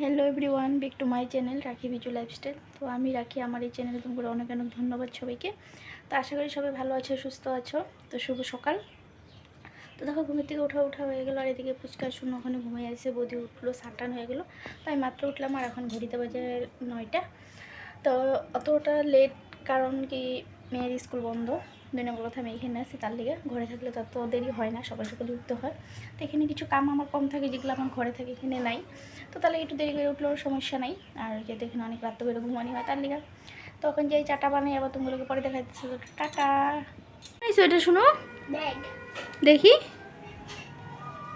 Hello everyone back to my channel Rakhi Biju lifestyle তো আমি রাখি আমার এই চ্যানেলে তোমাকে অনেক অনেক ধন্যবাদ সবাইকে। তো আশা করি সবাই ভালো আছো, সুস্থ আছো। তো শুভ সকাল। তো দেখো, ঘুমের থেকে ওঠা ওঠা হয়ে গেলো, আর এদিকে ফুচকা শূন্য ওখানে ঘুমিয়ে আসছে বদি উঠল সাটান হয়ে গেলো। তাই মাত্র উঠলাম, আর এখন ঘড়িতে বাজে নয়টা। তো অতটা লেট কারণ কি, মেয়ের স্কুল বন্ধ। দুই নম্বর কথা আমি এখানে আছি তার লিগে ঘরে থাকলে তত দেরি হয় না সকাল সকাল উঠতে হয়। তো এখানে কিছু কাম আমার কম থাকে যেগুলো আমার ঘরে থাকে এখানে নাই। তো তাহলে একটু দেরি করে উঠলেও সমস্যা নাই। আর যেহেতু এখানে অনেক রাত করে ঘুমানি হয় তার লিগে। তখন যেই চাটা বানাই আবার তোমাগুলোকে পরে দেখা যাচ্ছে টাটা। এই এটা শুনো। দেখি।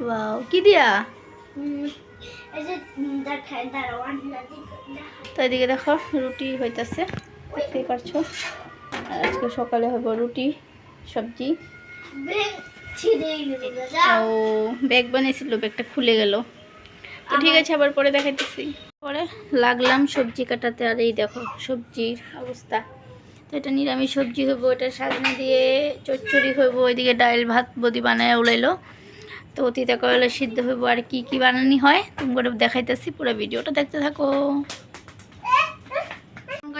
বাও কি দিয়া? তো এদিকে দেখো রুটি হইতাছে দেখতেই পারছ। আর আজকে সকালে হইব রুটি সবজি। ও ব্যাগ বানিয়েছিল ব্যাগটা খুলে গেল। তো ঠিক আছে আবার পরে দেখাইতেছি। পরে লাগলাম সবজি কাটাতে আর এই দেখো সবজির অবস্থা। তো এটা নিরামিষ সবজি হইব এটা সাজনা দিয়ে চচ্চড়ি হইব ওইদিকে ডাইল ভাত বদি বানায় উলাইলো। তো অতিতে করলে সিদ্ধ হইব আর কি কি বানানি হয় তুমি করে দেখাইতেছি পুরো ভিডিওটা দেখতে থাকো।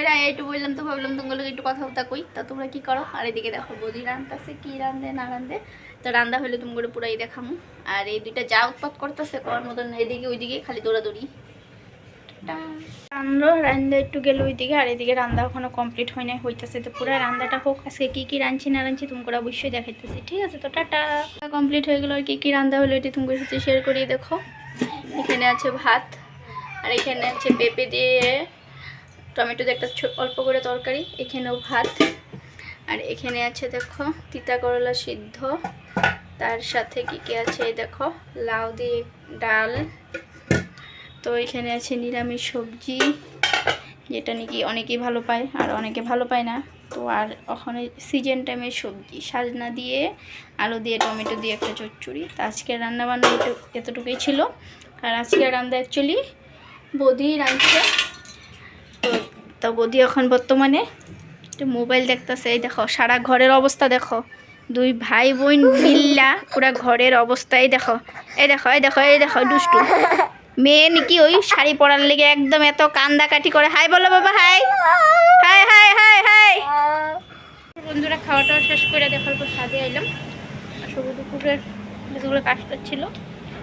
করে একটু বললাম তো ভাবলাম তোমাগুলো একটু কথা বার্তা কই। তা তোমরা কি করো? আর এদিকে দেখো বদি রান্তাছে কি রান্ধে না রান্ধে তো রান্দা হলে তুমি করে পুরাই দেখামু। আর এই দুইটা যা উৎপাত করতেছে করার মতন এদিকে ওইদিকে খালি দৌড়াদৌড়ি। রান্না রান্দা একটু গেলে ওইদিকে আর এদিকে রান্না এখনও কমপ্লিট হয় নাই হইতেছে তো পুরো রান্নাটা হোক। আজকে কি কি রাঁধছি না রাঁধছি তুমি করে অবশ্যই দেখাইতেছি। ঠিক আছে তো টাটা। কমপ্লিট হয়ে গেলো আর কি কি রান্না হলো এটি তুমি সাথে শেয়ার করিয়ে দেখো। এখানে আছে ভাত আর এখানে আছে পেঁপে দিয়ে টমেটো দিয়ে একটা অল্প করে তরকারি, এখানেও ভাত। আর এখানে আছে দেখো, তিতা করলা সিদ্ধ। তার সাথে কি কি আছে দেখো, লাউ দিয়ে ডাল। তো এখানে আছে নিরামিষ সবজি, যেটা নাকি অনেকেই ভালো পায় আর অনেকে ভালো পায় না। তো আর ওখানে সিজন টাইমের সবজি, সাজনা দিয়ে, আলু দিয়ে, টমেটো দিয়ে একটা চচ্চড়ি। তো আজকে রান্নাবান্না এতটুকুই ছিল। আর আজকে রান্না অ্যাকচুয়ালি বদি রাঁধছে তো বদি এখন বর্তমানে মোবাইল দেখতেছে, এই দেখো, সারা ঘরের অবস্থা দেখো। দুই ভাই বোন মিল্লা, পুরা ঘরের অবস্থাই দেখো, এই দেখো এই দেখো এই দেখো, দুষ্টু। মেয়ে নাকি ওই শাড়ি পরার লেগে একদম এত কান্দা কান্দাকাটি করে, হাই বলো বাবা, hi. Hi hi hi hi. বন্ধুরা খাওয়া টাওয়া শেষ করে দেখার পর আইলাম। আর সবুজ দুপুরের যেগুলো কাজটা ছিল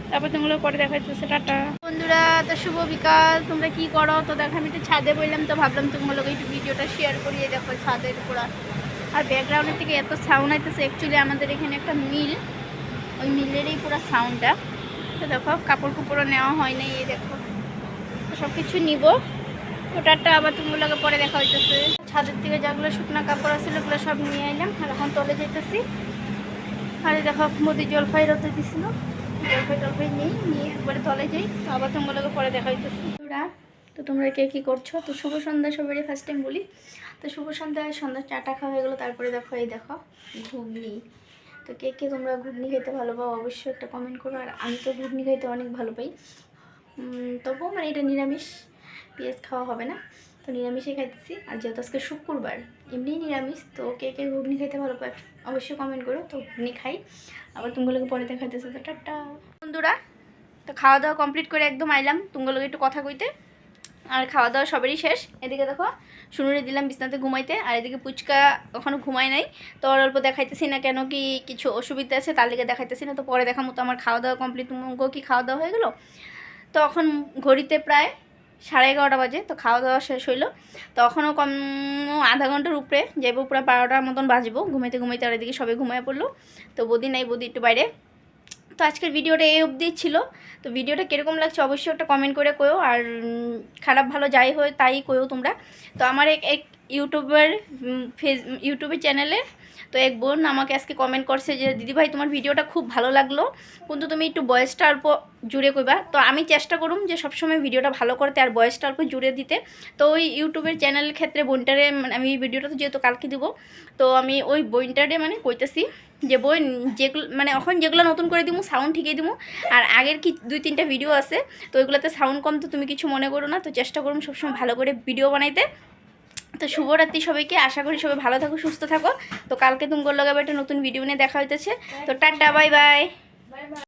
তারপর তোমরা পরে দেখাইতেছে টাটা। বন্ধুরা, তো শুভ বিকাল, তোমরা কি করো? তো দেখো, আমি একটু ছাদে বললাম তো ভাবলাম তোমার একটু ভিডিওটা শেয়ার করিয়ে দেখো ছাদের পুরা। আর ব্যাকগ্রাউন্ডের থেকে এত সাউন্ড আইতেছে অ্যাকচুয়ালি আমাদের এখানে একটা মিল ওই মিলেরই পুরো সাউন্ডটা তো দেখো, কাপড় কুপড়ও নেওয়া হয় নাই, এই দেখো। সব কিছু নিব। ওটারটা আবার তুমগুলোকে পরে দেখা হইতেছে। ছাদের থেকে যেগুলো শুকনো কাপড় আছে, ওগুলো সব নিয়ে এলাম আর এখন তলে যেতেছি আর দেখো, মোদি জলপাই রতে দিছিল। জলপাই টলপাই নেই নিয়ে একবারে তলে যাই তো আবার তুমগুলোকে পরে দেখা হইতেছে তোরা, তো তোমরা কে কী করছ? তো শুভ সন্ধ্যা সবারই ফার্স্ট টাইম বলি। তো শুভ সন্ধ্যায় সন্ধ্যা চাটা খাওয়া হয়ে গেলো, তারপরে দেখো, এই দেখো, ঘুগনি। তো কে কে তোমরা ঘুগনি খেতে ভালো পাও, অবশ্যই একটা কমেন্ট করো। আর আমি তো ঘুগনি খেতে অনেক ভালো পাই। তবুও মানে এটা নিরামিষ, পেঁয়াজ খাওয়া হবে না। তো নিরামিষই খাইতেছি। আর যেহেতু আজকে শুক্রবার, এমনিই নিরামিষ, তো কে কে ঘুগনি খাইতে ভালো পায় অবশ্যই কমেন্ট করো। তো ঘুগনি খাই। আবার তুমগুলোকে পরে দেখাইতেছে। তো টাটা। বন্ধুরা, তো খাওয়া দাওয়া কমপ্লিট করে একদম আইলাম। তুমগুলোকে একটু কথা কইতে। আর খাওয়া দাওয়া সবারই শেষ। এদিকে দেখো শুনুরে দিলাম বিছনাতে ঘুমাইতে। আর এদিকে পুচকা ওখানে ঘুমায় নাই। তো ওর অল্প দেখাইতেছি না কেন কি কিছু অসুবিধা আছে, তার লিগে দেখাইতেছি না। তো পরে দেখা মতো আমার খাওয়া দাওয়া কমপ্লিট কি খাওয়া দাওয়া হয়ে গেলো? তো এখন ঘড়িতে প্রায় সাড়ে এগারোটা বাজে, তো খাওয়া দাওয়া শেষ হইল। তখনও কম আধা ঘণ্টার উপরে যাইবো পুরো বারোটার মতন বাজবো, ঘুমাইতে ঘুমাইতে আর এদিকে সবাই ঘুমিয়ে পড়ল। তো বদি নাই, বদি একটু বাইরে। তো আজকের ভিডিওটা এই অবধি ছিল। তো ভিডিওটা কীরকম লাগছে অবশ্যই একটা কমেন্ট করে কয়ো, আর খারাপ ভালো যাই হয় তাই কয়ো তোমরা। তো আমার এক এক ইউটিউবের ফেস, ইউটিউবের চ্যানেলে। তো এক বোন আমাকে আজকে কমেন্ট করছে যে দিদিভাই তোমার ভিডিওটা খুব ভালো লাগল। কিন্তু তুমি একটু বয়সটা অল্প জুড়ে কইবা। তো আমি চেষ্টা করুম যে, সবসময় ভিডিওটা ভালো করতে আর বয়সটা অল্প জুড়ে দিতে। তো ওই ইউটিউবের চ্যানেলের ক্ষেত্রে বোনটারে মানে আমি ভিডিওটা তো যেহেতু কালকে দিব, তো আমি ওই বইনটারে মানে কইতেছি যে বই যেগুলো মানে এখন যেগুলো নতুন করে দিব সাউন্ড ঠিকই দিব আর আগের কি দুই, তিনটা ভিডিও আছে, তো ওইগুলোতে সাউন্ড কম তো তুমি কিছু মনে করো না। তো চেষ্টা করুন সবসময় ভালো করে ভিডিও বানাইতে। তো শুভরাত্রি সবাইকে। আশা করি সবাই ভালো থাকো, সুস্থ থাকো। তো কালকে তুমি লগাবে একটা নতুন ভিডিও নিয়ে দেখা হইতেছে। তো টাটা বাই বাই